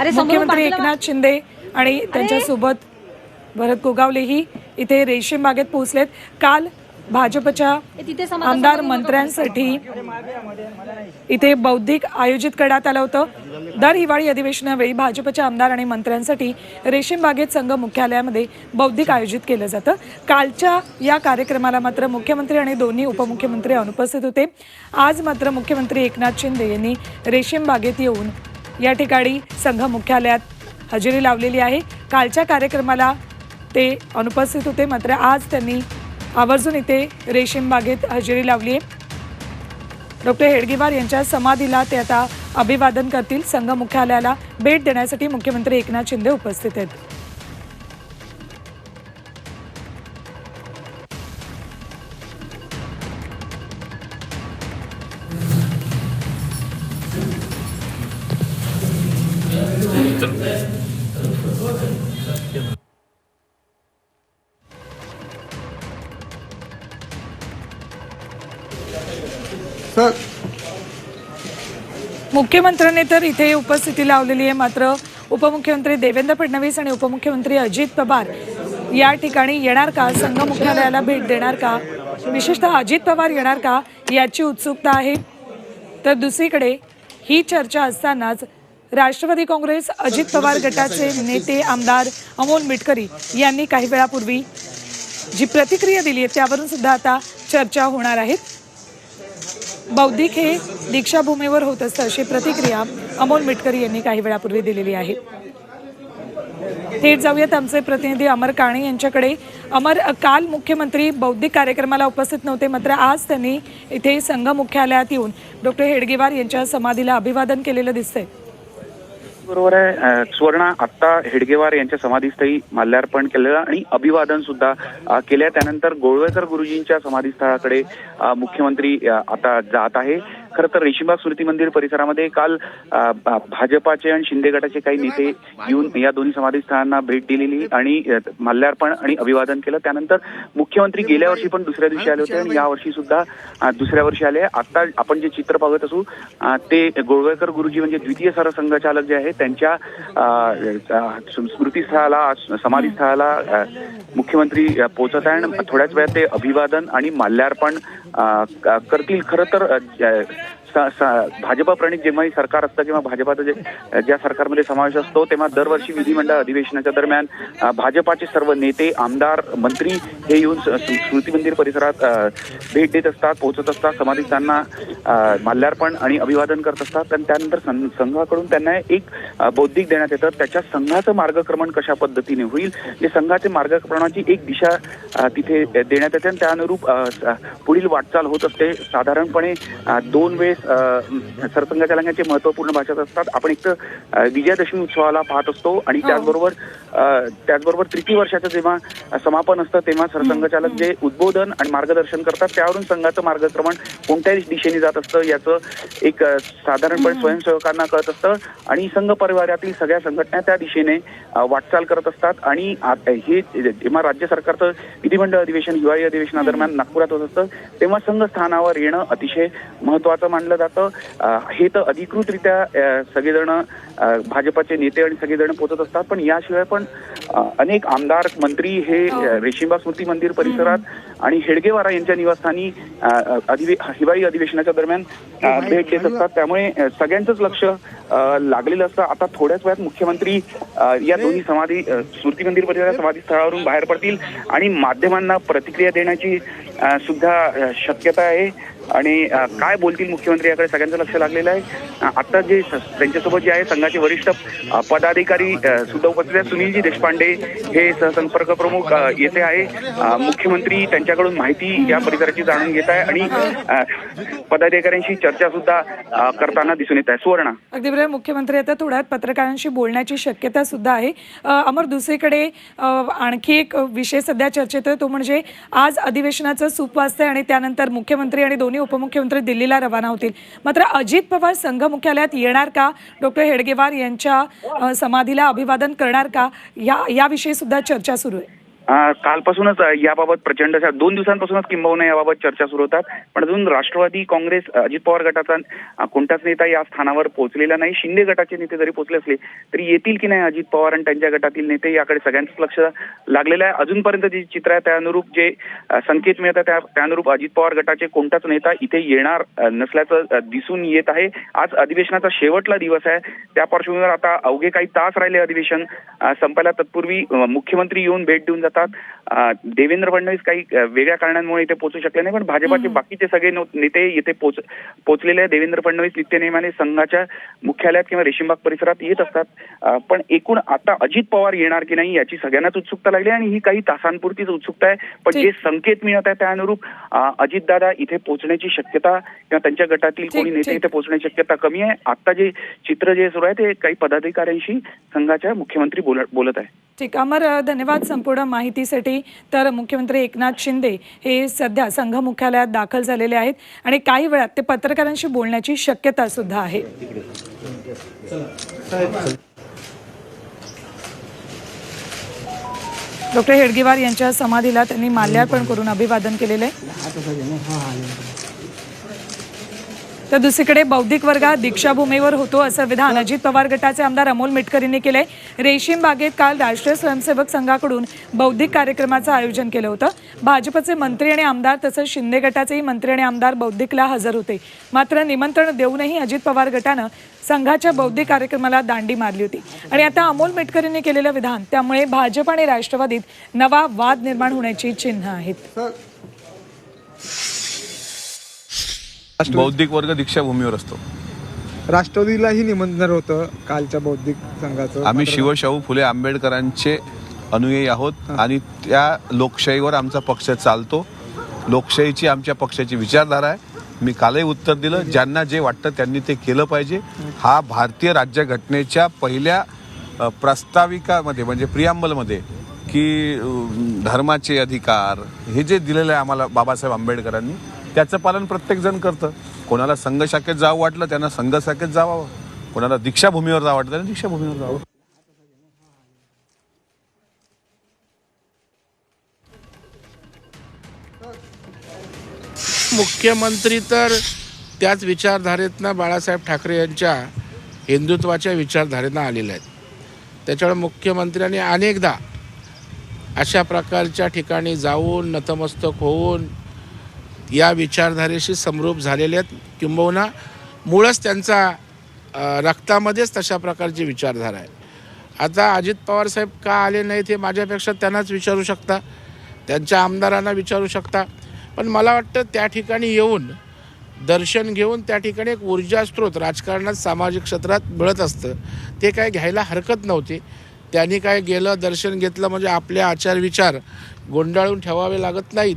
मुख्यमंत्री एकनाथ शिंदे आणि त्यांच्यासोबत भरत गोगावलेही इथे रेशीम बागेत पोहोचलेत. काल भाजपच्या आमदार मंत्र्यांसाठी इथे बौद्धिक आयोजित करण्यात आलं होतं. दर हिवाळी अधिवेशनावेळी भाजपच्या आमदार आणि मंत्र्यांसाठी रेशीम बागेत संघ मुख्यालयामध्ये बौद्धिक आयोजित केलं जातं. कालच्या या कार्यक्रमाला मात्र मुख्यमंत्री आणि दोन्ही उपमुख्यमंत्री अनुपस्थित होते. आज मात्र मुख्यमंत्री एकनाथ शिंदे यांनी रेशीम बागेत येऊन या ठिकाणी संघ मुख्यालयात हजेरी लावलेली आहे. कालच्या कार्यक्रमाला ते अनुपस्थित होते मात्र आज त्यांनी आवर्जून इथे रेशीम बागेत हजेरी लावली आहे. डॉक्टर हेडगेवार यांच्या समाधीला ते आता अभिवादन करतील. संघ मुख्यालयाला भेट देण्यासाठी मुख्यमंत्री एकनाथ शिंदे उपस्थित आहेत. मुख्यमंत्र्यांनी तर इथे उपस्थिती लावलेली आहे मात्र उपमुख्यमंत्री देवेंद्र फडणवीस आणि उपमुख्यमंत्री अजित पवार या ठिकाणी येणार का? संघ मुख्यालयाला भेट देणार का? विशेषतः अजित पवार येणार का? याची उत्सुकता आहे. तर दुसरीकडे ही चर्चा असतानाच राष्ट्रवादी काँग्रेस अजित पवार गटाचे नेते आमदार अमोल मिटकरी यांनी काही वेळापूर्वी जी प्रतिक्रिया दिली आहे त्यावरून सुद्धा आता चर्चा होणार आहेत बौद्धिक हे दीक्षाभूमीवर होत असतं अशी प्रतिक्रिया अमोल मिटकरी यांनी काही वेळापूर्वी दिलेली आहे. थेट जाऊयात आमचे प्रतिनिधी अमर काणे यांच्याकडे. अमर काल मुख्यमंत्री बौद्धिक कार्यक्रमाला उपस्थित नव्हते मात्र आज त्यांनी इथे संघ मुख्यालयात येऊन डॉक्टर हेडगेवार यांच्या समाधीला अभिवादन केलेलं दिसतंय. बरोबर आहे. सुवर्णा आत्ता हेडगेवार यांच्या समाधीस्थळी माल्यार्पण केलेलं आणि अभिवादन सुद्धा केलं केल्या. त्यानंतर गोळवेकर गुरुजींच्या समाधीस्थळाकडे मुख्यमंत्री आता जात आहे. खरं तर रेशीमबाग स्मृती मंदिर परिसरामध्ये काल भाजपाचे आणि शिंदे गटाचे काही नेते येऊन या दोन्ही समाधीस्थळांना भेट दिलेली आणि माल्यार्पण आणि अभिवादन केलं. त्यानंतर मुख्यमंत्री गेल्या वर्षी पण दुसऱ्या दिवशी आले होते आणि या वर्षी सुद्धा दुसऱ्या वर्षी आले. आता आपण जे चित्र बघत असू ते गोळवेकर गुरुजी म्हणजे द्वितीय सरसंघचालक जे आहेत त्यांच्या अ, अ, स्मृतीस्थळाला समाधीस्थळाला मुख्यमंत्री पोहोचत आहे आणि थोड्याच वेळात ते अभिवादन आणि माल्यार्पण करतील. खरं तर भाजपाप्रणित स- स- जेव्हाही सरकार असतं किंवा भाजपाचं जे ज्या सरकारमध्ये समावेश असतो तेव्हा दरवर्षी विधिमंडळ अधिवेशनाच्या दरम्यान भाजपाचे सर्व नेते आमदार मंत्री हे येऊन स्मृती मंदिर परिसरात भेट देत असतात पोहोचत असतात समाधीस्थांना माल्यार्पण आणि अभिवादन करत असतात. आणि त्यानंतर सं- संघाकडून त्यांना एक बौद्धिक देण्यात येतं. त्याच्या संघाचं मार्गक्रमण कशा पद्धतीने होईल जे संघाचे मार्गक्रमणाची एक दिशा तिथे देण्यात येते. आणि त्यानुरूप अनुरूप पुढील वाटचाल होत असते. साधारणपणे दोन वेळेस सरसंघचालकांचे महत्त्वपूर्ण भाषण असतात. आपण एक तर विजयादशमी उत्सवाला पाहत असतो आणि त्याचबरोबर अ, त्याचबरोबर तृतीय वर्षाचं जेव्हा समापन असतं तेव्हा सरसंघचालक जे उद्बोधन आणि मार्गदर्शन करतात त्यावरून संघाचं मार्गक्रमण कोणत्या दिशेने जात असतं. याचं एक साधारणपणे स्वयंसेवकांना कळत असतं आणि संघ परिवारातील सगळ्या संघटना त्या दिशेने वाटचाल करत असतात. आणि हे जेव्हा राज्य सरकारचं विधिमंडळ अधिवेशन हिवाळी अधिवेशनादरम्यान नागपुरात होत असतं तेव्हा संघ स्थानावर येणं अतिशय महत्वाचं मानलं जातं. अ, हे तर अधिकृतरित्या सगळेजण भाजपाचे नेते आणि सगळेजण पोहोचत असतात. पण याशिवाय पण अनेक आमदार मंत्री हे अ, रेशीमबाग स्मृती मंदिर परिसरात आणि हेडगेवारा यांच्या निवासस्थानी अधिवे हिवाळी अधिवेशनाच्या दरम्यान भेट देत असतात. त्यामुळे सगळ्यांचंच लक्ष लागलेलं असतं. आता थोड्याच वेळात मुख्यमंत्री या दोन्ही समाधी स्मृती मंदिर परिसरात समाधी स्थळावरून बाहेर पडतील आणि माध्यमांना प्रतिक्रिया देण्याची सुद्धा शक्यता आहे. आणि काय बोलतील मुख्यमंत्री याकडे सगळ्यांचं लक्ष लागलेलं आहे. आता जे त्यांच्यासोबत जे आहे संघाचे वरिष्ठ पदाधिकारी सुद्धा उपस्थित आहेत. सुनीलजी देशपांडे हे सहसंपर्क प्रमुख येथे आहे. मुख्यमंत्री त्यांच्याकडून माहिती या परिसराची जाणून घेत आहे आणि पदाधिकाऱ्यांशी चर्चा सुद्धा करताना दिसून येत आहे. सुवर्णा. अगदी बरोबर. मुख्यमंत्री आता थोड्यात पत्रकारांशी बोलण्याची शक्यता सुद्धा आहे. अमर दुसरीकडे आणखी एक विषय सध्या चर्चेत आहे. तो म्हणजे आज अधिवेशनाचं सूप वाजतंय आणि त्यानंतर मुख्यमंत्री आणि दोन्ही उपमुख्यमंत्री दिल्लीला रवाना होतील. मात्र अजित पवार संघ मुख्यालयात येणार का? डॉक्टर हेडगेवार यांच्या समाधीला अभिवादन करणार का? या याविषयी सुद्धा चर्चा सुरू आहे. कालपासूनच याबाबत प्रचंड अशा दोन दिवसांपासूनच किंबहुना याबाबत चर्चा सुरू होतात. पण अजून राष्ट्रवादी काँग्रेस अजित पवार गटाचा कोणताच नेता या स्थानावर पोहोचलेला नाही. शिंदे गटाचे नेते जरी पोहोचले असले तरी येतील की नाही अजित पवार आणि त्यांच्या गटातील नेते? याकडे सगळ्यांचंच लक्ष लागलेलं आहे. अजूनपर्यंत जे चित्र आहे त्या अनुरूप जे संकेत मिळतात त्या त्यानुरूप अजित पवार गटाचे कोणताच नेता इथे येणार नसल्याचं दिसून येत आहे. आज अधिवेशनाचा शेवटला दिवस आहे. त्या पार्श्वभूमीवर आता अवघे काही तास राहिले अधिवेशन. संपायला तत्पूर्वी मुख्यमंत्री येऊन भेट देऊन जातात. अ, देवेंद्र फडणवीस काही वेगळ्या कारणांमुळे इथे पोहोचू शकले नाही पण भाजपाचे बाकीचे सगळे नेते इथे पोच पोहोचलेले आहे देवेंद्र फडणवीस नित्यनेमाने संघाच्या मुख्यालयात किंवा रेशीमबाग परिसरात येत असतात. पण एकूण आता अजित पवार येणार की नाही याची सगळ्यांनाच उत्सुकता लागली आणि ही काही तासांपुरतीच उत्सुकता आहे. पण. जे संकेत मिळत आहे त्या अनुरूप अजितदादा इथे पोहोचण्याची शक्यता किंवा त्यांच्या गटातील कोणी नेते. इथे पोहोचण्याची शक्यता कमी आहे. आता जे चित्र जे सुरू आहे ते काही पदाधिकाऱ्यांशी संघाच्या मुख्यमंत्री बोलत बोलत आहे ठीक अमर धन्यवाद संपूर्ण माहितीसाठी. तर मुख्यमंत्री एकनाथ शिंदे हे सध्या संघ मुख्यालयात दाखल झालेले आहेत आणि काही वेळात ते पत्रकारांशी बोलण्याची शक्यता सुद्धा आहे. डॉक्टर हेडगेवार यांच्या समाधीला त्यांनी माल्यार्पण करून अभिवादन केलेलं आहे. तर दुसरीकडे बौद्धिक वर्गात दीक्षाभूमीवर होतो असं विधान अजित पवार गटाचे आमदार अमोल मिटकरींनी केले केलंय. रेशीम बागेत काल राष्ट्रीय स्वयंसेवक संघाकडून बौद्धिक कार्यक्रमाचं आयोजन केलं होतं. भाजपचे मंत्री आणि आमदार तसंच शिंदे गटाचेही मंत्री आणि आमदार बौद्धिकला हजर होते. मात्र निमंत्रण देऊनही अजित पवार गटानं संघाच्या बौद्धिक कार्यक्रमाला दांडी मारली होती. आणि आता अमोल मिटकरींनी केलेलं विधान त्यामुळे भाजप आणि राष्ट्रवादीत नवा वाद निर्माण होण्याची चिन्ह आहेत. बौद्धिक वर्ग दीक्षाभूमीवर असतो. राष्ट्रवादीलाही निमंत्रण होतं कालच्या बौद्धिक संघाचं. आम्ही शिवशाहू फुले आंबेडकरांचे अनुयायी आहोत आणि त्या लोकशाहीवर आमचा पक्ष चालतो. लोकशाहीची आमच्या पक्षाची विचारधारा आहे. मी कालही उत्तर दिलं. ज्यांना जे वाटतं त्यांनी ते केलं पाहिजे. हा भारतीय राज्यघटनेच्या पहिल्या प्रस्ताविकामध्ये म्हणजे प्रियांबलमध्ये की धर्माचे अधिकार हे जे दिलेलं आहे आम्हाला बाबासाहेब आंबेडकरांनी त्याचं पालन प्रत्येक जण करतं. कोणाला संघ शाखेत जावं वाटलं त्यांना संघ शाखेत जावं. कोणाला दीक्षाभूमीवर जावं वाटलं त्यांना दीक्षाभूमीवर जावं. मुख्यमंत्री तर त्याच विचारधारेतनं बाळासाहेब ठाकरे यांच्या हिंदुत्वाच्या विचारधारेनं आलेले आहेत. त्याच्यामुळे मुख्यमंत्र्यांनी अनेकदा अशा प्रकारच्या ठिकाणी जाऊन नतमस्तक होऊन या विचारधारेशी समरूप झालेले आहेत किंबहुना मूळच त्यांचा रक्तामध्येच तशा प्रकारची विचारधारा आहे. आता अजित पवार साहेब का आले नाहीत हे माझ्यापेक्षा त्यांनाच विचारू शकता त्यांच्या आमदारांना विचारू शकता. पण मला वाटतं त्या ठिकाणी येऊन दर्शन घेऊन त्या ठिकाणी एक ऊर्जा स्रोत राजकारणात सामाजिक क्षेत्रात मिळत असतं. ते काय घ्यायला हरकत नव्हती. त्यांनी काय गेलं दर्शन घेतलं म्हणजे आपले आचार विचार गोंडाळून ठेवावे लागत नाहीत.